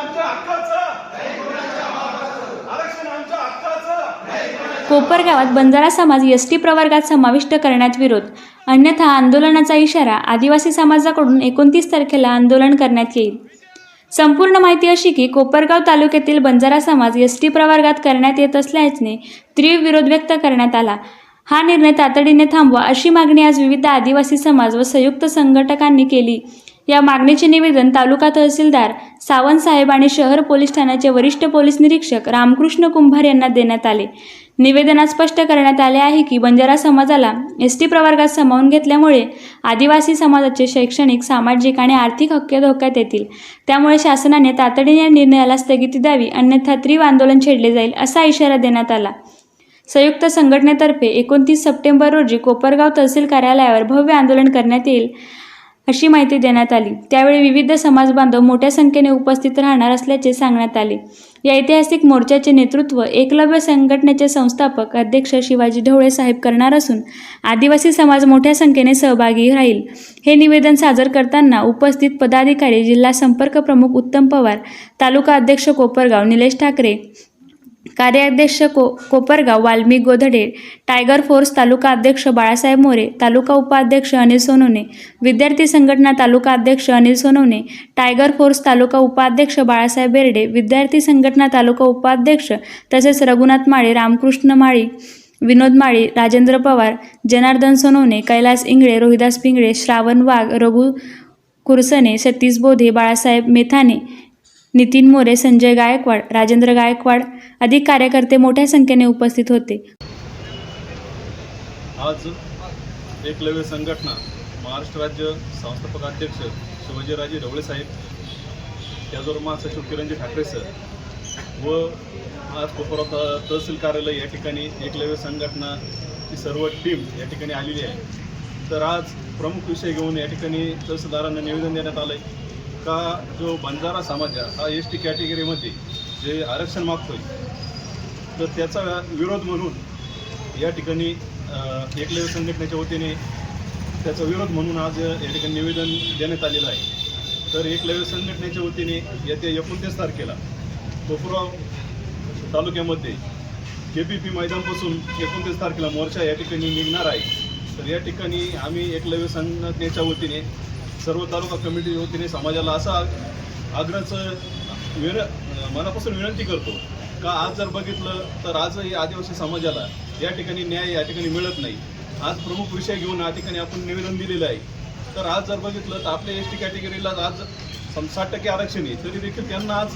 आमच्या हक्काचं. कोपरगावात बंजारा समाज एस टी प्रवर्गात समाविष्ट करण्यात विरोध. अन्यथा आंदोलनाचा इशारा आदिवासी समाजाकडून एकोणतीस तारखेला आंदोलन करण्यात येईल. संपूर्ण माहिती अशी की कोपरगाव तालुक्यातील बंजारा समाज एस टी प्रवर्गात करण्यात येत असल्याने तीव्र विरोध व्यक्त करण्यात आला. हा निर्णय तातडीने थांबवा अशी मागणी आज विविध आदिवासी समाज व संयुक्त संघटकांनी केली. या मागणीचे निवेदन तालुका तहसीलदार सावंत साहेब आणि शहर पोलीस ठाण्याचे वरिष्ठ पोलीस निरीक्षक रामकृष्ण कुंभार यांना देण्यात आले. निवेदनात स्पष्ट करण्यात आले आहे की बंजारा समाजाला एस टी प्रवर्गात सामावून घेतल्यामुळे आदिवासी समाजाचे शैक्षणिक सामाजिक आणि आर्थिक हक्क धोक्यात येतील. त्यामुळे शासनाने तातडीने या निर्णयाला स्थगिती द्यावी अन्यथा तीव्र आंदोलन छेडले जाईल असा इशारा देण्यात आला. संयुक्त संघटनेतर्फे एकोणतीस सप्टेंबर रोजी कोपरगाव तहसील कार्यालयावर भव्य आंदोलन करण्यात येईल. अशी माहिती देण्यात आली. त्यावेळी विविध समाजबांधव मोठ्या संख्येने उपस्थित राहणार असल्याचे सांगण्यात आले. या ऐतिहासिक मोर्चाचे नेतृत्व एकलव्य संघटनेचे संस्थापक अध्यक्ष शिवाजी ढवळे साहेब करणार असून आदिवासी समाज मोठ्या संख्येने सहभागी राहील. हे निवेदन सादर करताना उपस्थित पदाधिकारी जिल्हा संपर्क प्रमुख उत्तम पवार तालुका अध्यक्ष कोपरगाव निलेश ठाकरे कार्याध्यक्ष को कोपरगाव वाल्मिक गोधडे टायगर फोर्स तालुका अध्यक्ष बाळासाहेब मोरे तालुका उपाध्यक्ष अनिल सोनवणे विद्यार्थी संघटना तालुका अध्यक्ष अनिल सोनवणे टायगर फोर्स तालुका उपाध्यक्ष बाळासाहेब बेर्डे विद्यार्थी संघटना तालुका उपाध्यक्ष तसेच रघुनाथ माळे रामकृष्ण माळी विनोद माळी राजेंद्र पवार जनार्दन सोनवणे कैलास इंगळे रोहिदास पिंगळे श्रावण वाघ रघु कुरसने सतीश बोधे बाळासाहेब मेथाने नितीन मोरे संजय गायकवाड राजेंद्र गायकवाड अधिक कार्यकर्ते मोठ्या संख्येने उपस्थित होते. आज एकलव्य संघटना महाराष्ट्र राज्य संस्थापक अध्यक्ष शिवाजीराजे ढवळे साहेब त्याचबरोबर महासचिव किरणजी ठाकरे सर व आज कोपरा तहसील कार्यालय या ठिकाणी एकलव्य संघटना ही सर्व टीम या ठिकाणी आलेली आहे. तर आज प्रमुख विषय घेऊन या ठिकाणी तहसीलदारांना निवेदन देण्यात आलं आहे का जो बंजारा समाज आहे, हा एस टी कॅटेगरीमध्ये जे आरक्षण मागतोय तर त्याचा विरोध म्हणून या ठिकाणी एकलव्य संघटनेच्या वतीने त्याचा विरोध म्हणून आज या ठिकाणी निवेदन देण्यात आलेलं आहे. तर एकलव्य संघटनेच्या वतीने येत्या एकोणतीस तारखेला कोपराव तालुक्यामध्ये के पी पी मैदानपासून एकोणतीस तारखेला मोर्चा या ठिकाणी निघणार आहे. तर या ठिकाणी आम्ही एकलव्य संघटनेच्या वतीने सर्व तालुका कमिटी वतीने समाजाला असा आग्रहाचं विन मनापासून विनंती करतो का आज जर बघितलं तर आजही आदिवासी समाजाला या ठिकाणी न्याय या ठिकाणी मिळत नाही. आज प्रमुख विषय घेऊन या ठिकाणी आपण निवेदन दिलेलं आहे. तर आज जर बघितलं तर आपल्या एस टी कॅटेगरीला आज सम साठ टक्के आरक्षण आहे. तरी देखील त्यांना आज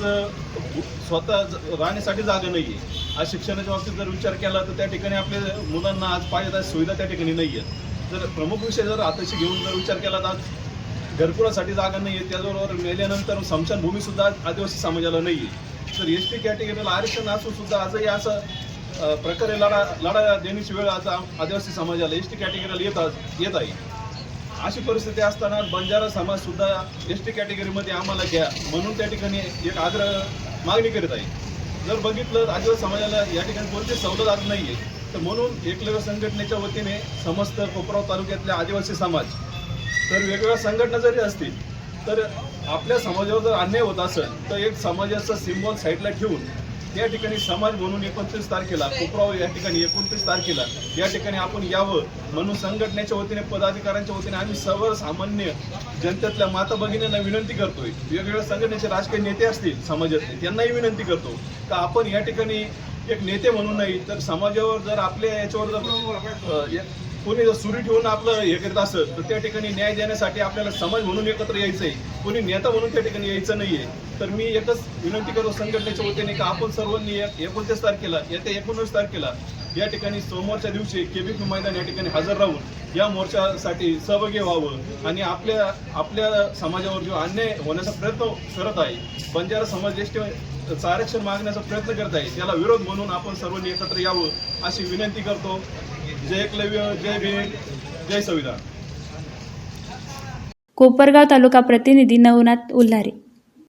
स्वतः ज- राहण्यासाठी जागा नाही आहे. आज शिक्षणाच्या बाबतीत जर विचार केला तर त्या ठिकाणी आपल्या मुलांना आज पाहिजे सुविधा त्या ठिकाणी नाही आहेत. जर प्रमुख विषय जर आताशी घेऊन जर विचार केला तर आज घरकुलासाठी जागा नाही आहे त्याचबरोबर मेल्यानंतर स्मशानभूमीसुद्धा आदिवासी समाजाला नाही आहे तर एस टी कॅटेगरीला आरक्षण असून सुद्धा आजही असं प्रकारे लढा लढा देण्याची वेळ आज आदिवासी समाजाला एस टी कॅटेगरीला येत येत आहे. अशी परिस्थिती असताना बंजारा समाज सुद्धा एस टी कॅटेगरीमध्ये आम्हाला घ्या म्हणून त्या ठिकाणी एक आग्रह मागणी करीत आहे. जर बघितलं आदिवासी समाजाला या ठिकाणी कोणती सवलत आज नाही आहे तर म्हणून एकलव्य संघटनेच्या वतीने समस्त कोपराव तालुक्यातले आदिवासी समाज तर वेगवेगळ्या संघटना जरी असतील तर आपल्या समाजावर जर अन्याय होत असेल तर एक समाजाचा सिम्बॉल साईडला ठेवून या ठिकाणी समाज म्हणून एकोणतीस तारखेला कोपराव या ठिकाणी एकोणतीस तारखेला या ठिकाणी आपण यावं म्हणून संघटनेच्या वतीने पदाधिकाऱ्यांच्या वतीने आम्ही सर्वसामान्य जनतेतल्या माता भगिनींना विनंती करतोय. वेगवेगळ्या संघटनेचे राजकीय नेते असतील समाजातले त्यांनाही विनंती करतो का आपण या ठिकाणी एक नेते म्हणून नाही तर समाजावर जर आपल्या याच्यावर जर कोणी जर सुरी ठेवून आपलं हे करत असत तर त्या ठिकाणी न्याय देण्यासाठी आपल्याला समाज म्हणून एकत्र यायचं आहे कोणी नेता म्हणून त्या ठिकाणी यायचं नाहीये. तर मी एकच विनंती करतो संघटनेच्या वतीने की आपण सर्वांनी एकोणतीस तारखेला येत्या एकोणवीस तारखेला या ठिकाणी सोमवारच्या दिवशी केबीपी मैदान या ठिकाणी हजर राहून या मोर्चासाठी सहभागी व्हावं आणि आपल्या आपल्या समाजावर जो अन्याय होण्याचा प्रयत्न करत आहे बंजारा समाज ज्येष्ठ आरक्षण मागण्याचा प्रयत्न करत आहे त्याला विरोध म्हणून आपण सर्वांनी एकत्र यावं अशी विनंती करतो. जय एकलव्य जय भीम जय संविधान. कोपरगाव तालुका प्रतिनिधी नवनाथ उल्हारे.